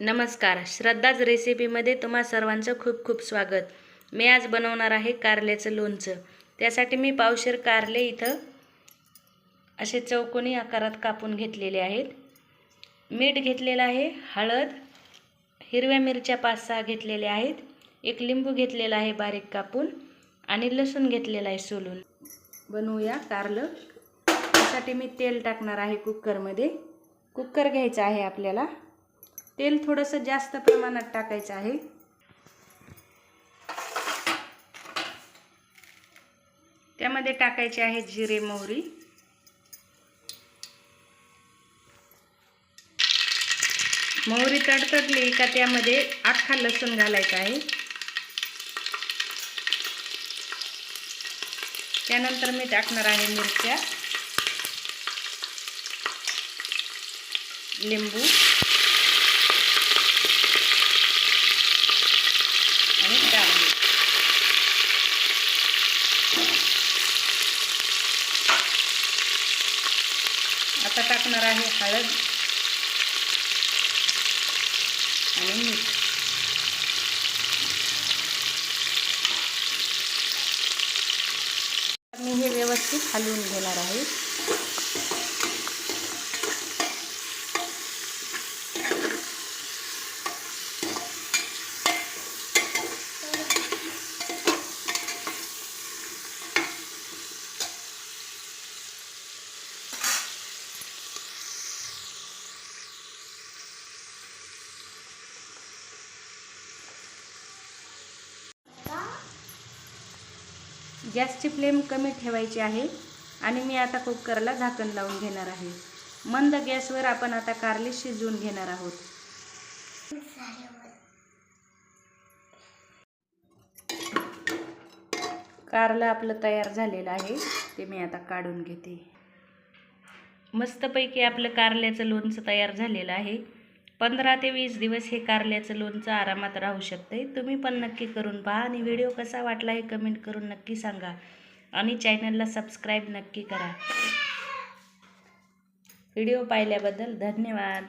नमस्कार. श्रद्धाच रेसिपीमध्ये तुम्हा सर्वांचं खूप खूप स्वागत. मी आज बनवणार आहे कारल्याचं लोणचं. त्यासाठी मी पावशेर कारले इथं असे चौकोनी आकारात कापून घेतलेले आहेत. मीठ घेतलेलं आहे हळद हिरव्या मिरच्या पाच सहा घेतलेल्या आहेत. एक लिंबू घेतलेला आहे बारीक कापून आणि लसूण घेतलेला आहे सोलून. बनवूया कारलं. त्यासाठी मी तेल टाकणार आहे कुकरमध्ये. कुकर घ्यायचं आहे आपल्याला. तेल थोडंसं जास्त प्रमाणात टाकायचं आहे. त्यामध्ये टाकायचे आहे जिरे मोहरी. मोहरी तडतडली का त्यामध्ये अख्खा लसूण घालायचा आहे. त्यानंतर मी टाकणार आहे मिरच्या. लिंबू आणि कारले आता टाकणार आहे हळद आणि मीठ. मी हे व्यवस्थित हलवून घेणार आहे. गॅसची फ्लेम कमी ठेवायची आहे आणि मी आता कुकरला झाकण लावून घेणार आहे. मंद गॅसवर आपण आता कारले शिजवून घेणार आहोत. कारलं आपलं तयार झालेलं आहे. ते मी आता काढून घेते. मस्तपैकी आपलं कारल्याचं लोणचं तयार झालेलं आहे. पंधरा ते वीस दिवस हे कारल्याचं लोणचं आरामात राहू शकते तुम्ही पण नक्की करून पहा आणि व्हिडिओ कसा वाटला हे कमेंट करून नक्की सांगा. आणि चॅनलला सबस्क्राईब नक्की करा. व्हिडिओ पाहिल्याबद्दल धन्यवाद.